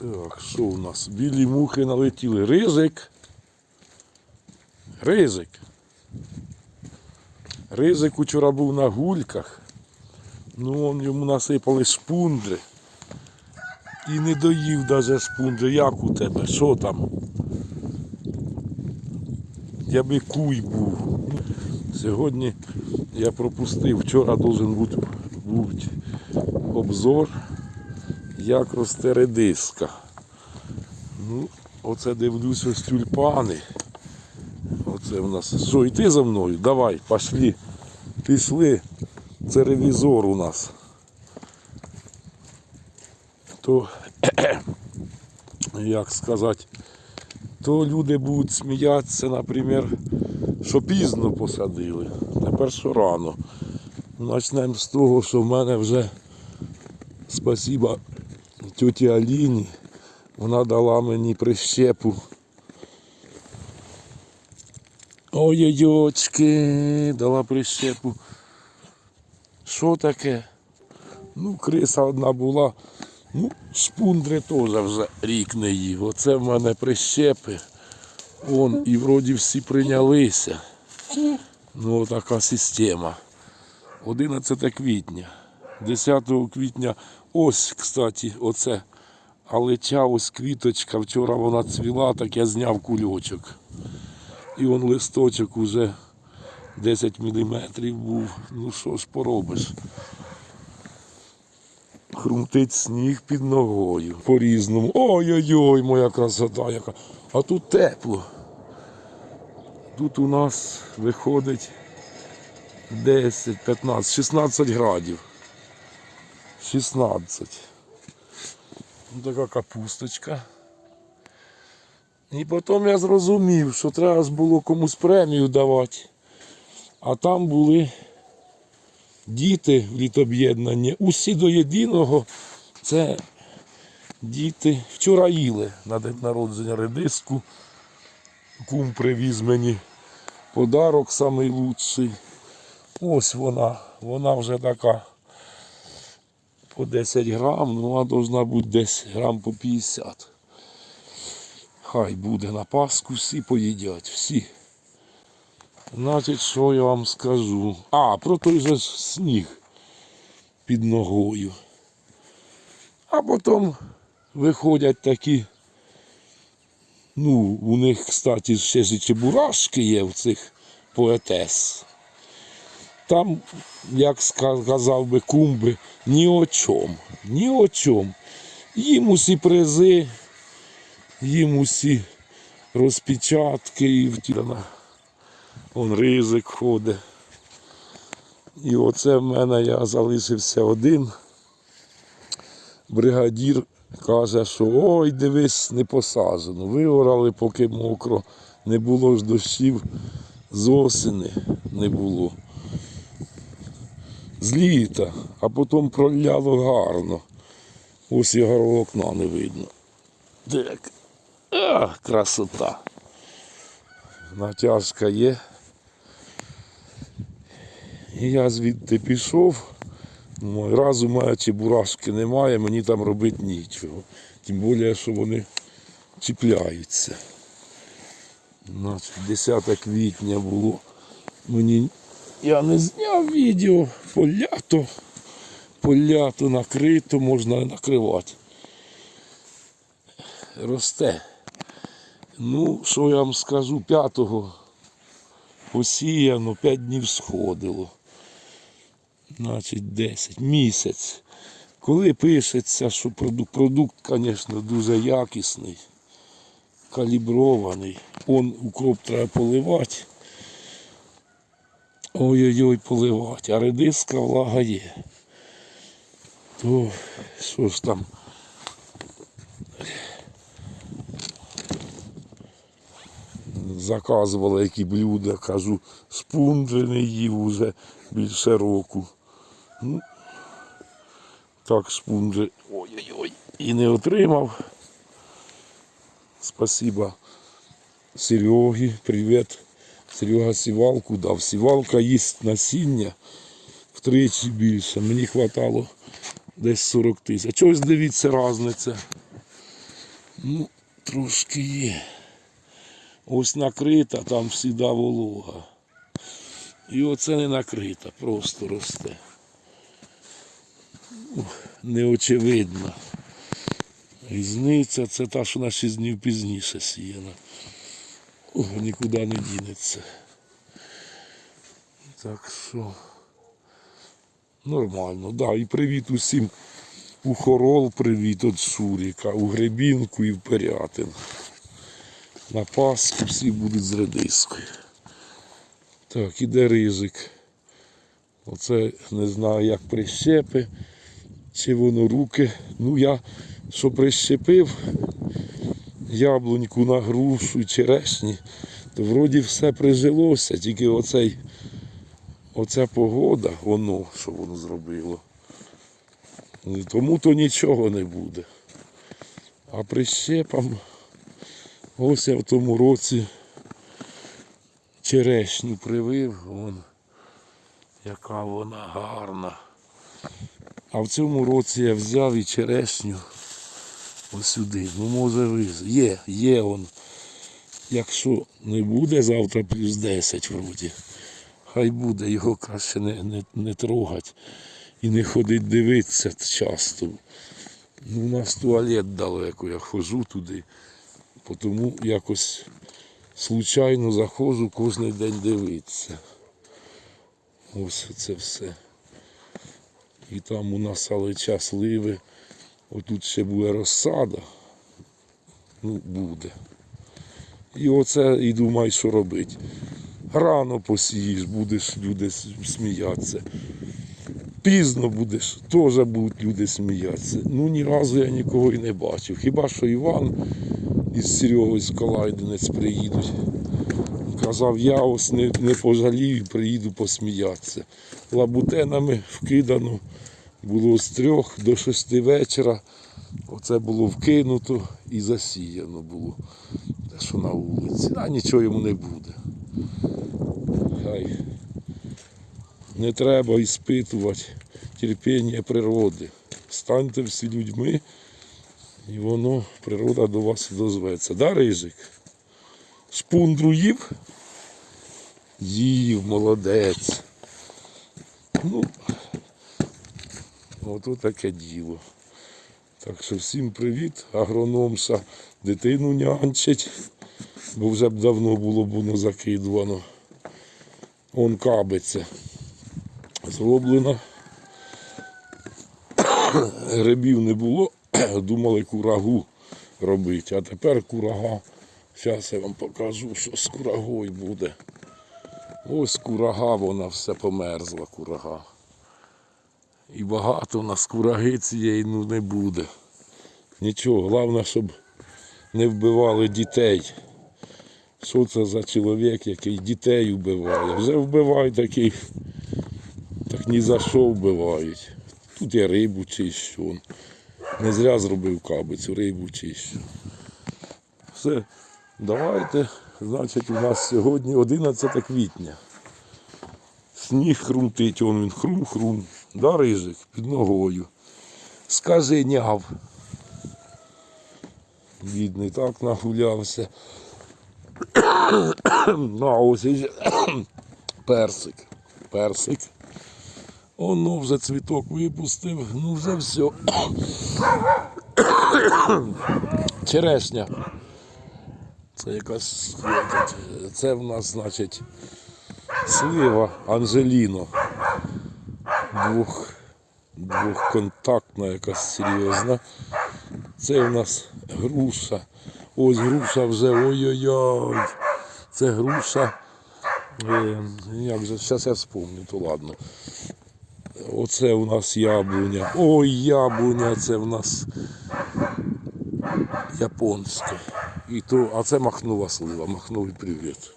Так, що у нас? Білі мухи налетіли. Ризик. Ризик. Ризик вчора був на гульках. Ну, йому насипали шпундри. І не доїв даже шпундри. Як у тебе? Що там? Я би куй був. Сьогодні я пропустив. Вчора должен бути, бути обзор, як росте редиска. Ну, оце дивлюсь ось тюльпани. Оце в нас. Що, йти за мною? Давай, пошли. Пішли. Це ревізор у нас. То, як сказати, то люди будуть сміятися, наприклад, що пізно посадили. Тепер що рано. Почнемо з того, що в мене вже спасіба тьоті Аліні. Вона дала мені прищепу. Ой-ой-очки, дала прищепу. Що таке? Ну, криса одна була. Ну, шпундри теж вже рік не їв. Оце в мене прищепи. Он, і вроді всі прийнялися. Ну, така система. 11 квітня. 10 квітня. Ось, кстати, оце. Але ця ось квіточка, вчора вона цвіла, так я зняв кульочок. І он листочок уже 10 мм був. Ну що ж поробиш? Хрумтить сніг під ногою. По-різному. Ой-ой-ой, моя красота яка. А тут тепло. Тут у нас виходить 10, 15, 16 градів. 16. Ну, така капусточка. І потім я зрозумів, що треба було комусь премію давати. А там були діти в літоб'єднанні. Усі до єдиного це діти вчора їли на день народження редиску. Кум привіз мені подарок найкращий. Ось вона, вона вже така по 10 грам, ну вона повинна бути десь грам по 50. Хай буде на Пасху, всі поїдять, всі. Значить, що я вам скажу? А, про той же сніг під ногою. А потім виходять такі. Ну, у них, кстати, ще ж і чебурашки є в цих поетес. Там, як сказав би кумби, ні о чому, ні о чому. Їм усі призи, їм усі розпечатки і втілена. Он ризик ходить. І оце в мене я залишився один. Бригадір каже, що ой, дивись, не посаджено. Виорали, поки мокро. Не було ж дощів з осени не було. З літа, а потім проляло гарно. Ось його окна не видно. Так. А, красота. Натяжка є. І я звідти пішов. Ну, Раз у мене чебурашки немає, мені там робити нічого. Тим більше, що вони чіпляються. Значить, 10 квітня було. Мені я не зняв відео, полято, полято накрито, можна накривати. Росте. Ну, що я вам скажу, п'ятого посіяно, 5 днів сходило. Значить, 10 місяць. Коли пишеться, що продукт, продукт, звісно, дуже якісний, калібрований. Он укроп треба поливати. Ой-ой-ой, поливати, а редиска влага є. То що ж там? Заказували які блюда, кажу, шпундри не їв уже більше року. Ну, так шпундри. Ой-ой-ой. І не отримав. Спасибо Сереги, привіт. Серега сівалку дав. Сівалка їсть насіння втричі більше. Мені хватало десь 40 тисяч. Чогось дивіться різниця. Ну, трошки є. Ось накрита, там всіда волога. І оце не накрита, просто росте. Ух, Неочевидна. Різниця це та, що на 6 днів пізніше сіяна. Нікуди не дінеться. Так що нормально, да. І привіт усім у хорол, привіт від Шуріка, у Гребінку і в Пирятин. На Пасху всі будуть з редискою. Так, іде ризик. Оце не знаю, як прищепи, чи воно руки. Ну я що прищепив яблуньку на грушу черешні, то вроді все прижилося, тільки оцей, оця погода, воно, що воно зробило. Тому то нічого не буде. А прищепам ось я в тому році черешню привив, вон, яка вона гарна. А в цьому році я взяв і черешню ось сюди. Ну може виз. Є, є он. Якщо не буде завтра плюс 10 вроді, хай буде, його краще не, не, не трогать і не ходить дивитися часто. Ну, у нас туалет далеко, я ходжу туди, тому якось случайно заходжу кожен день дивитися. Ось це все. І там у нас алеча сливи. Отут ще буде розсада. Ну, буде. І оце і думай, що робити. Рано посієш, будеш люди сміятися. Пізно будеш, теж будуть люди сміятися. Ну ні разу я нікого і не бачив. Хіба що Іван із Серегою з Калайденець приїдуть. Казав, я ось не, не пожалію, приїду посміятися. Лабутенами вкидано було з трьох до шести вечора. Оце було вкинуто і засіяно було. Що на вулиці. А нічого йому не буде. Хай не треба іспитувати терпіння природи. Станьте всі людьми, і воно, природа до вас дозветься. Да, Рижик? Шпундру їв? Їв, молодець. Ну, ото таке діло. Так що всім привіт, агрономша дитину нянчить, бо вже б давно було б воно закидувано. Он кабиться. Зроблено. Грибів не було, думали курагу робити, а тепер курага. Зараз я вам покажу, що з курагою буде. Ось курага, вона все померзла, курага. І багато у нас кураги цієї ну, не буде. Нічого, головне, щоб не вбивали дітей. Що це за чоловік, який дітей вбиває? Вже вбивають таких, так ні за що вбивають. Тут я рибу чищу. Не зря зробив кабицю, рибу чищу. Все, давайте. Значить, у нас сьогодні 11 квітня. Сніг хрумтить, он він хрум-хрум. Да, рижик під ногою. Скажи няв. Бідний так нагулявся. Ну, а ось персик. Персик. Оно вже цвіток випустив, ну вже все. Черешня. Це якась це в нас, значить, слива Анжеліно. Двох, двохконтактна якась серйозна. Це в нас груша. Ось груша вже ой-ой-ой. Це груша. Е, як же, зараз я вспомню, то ладно. Оце у нас яблуня. Ой, яблуня, це в нас японське. І то, а це махнова слива, махновий привіт.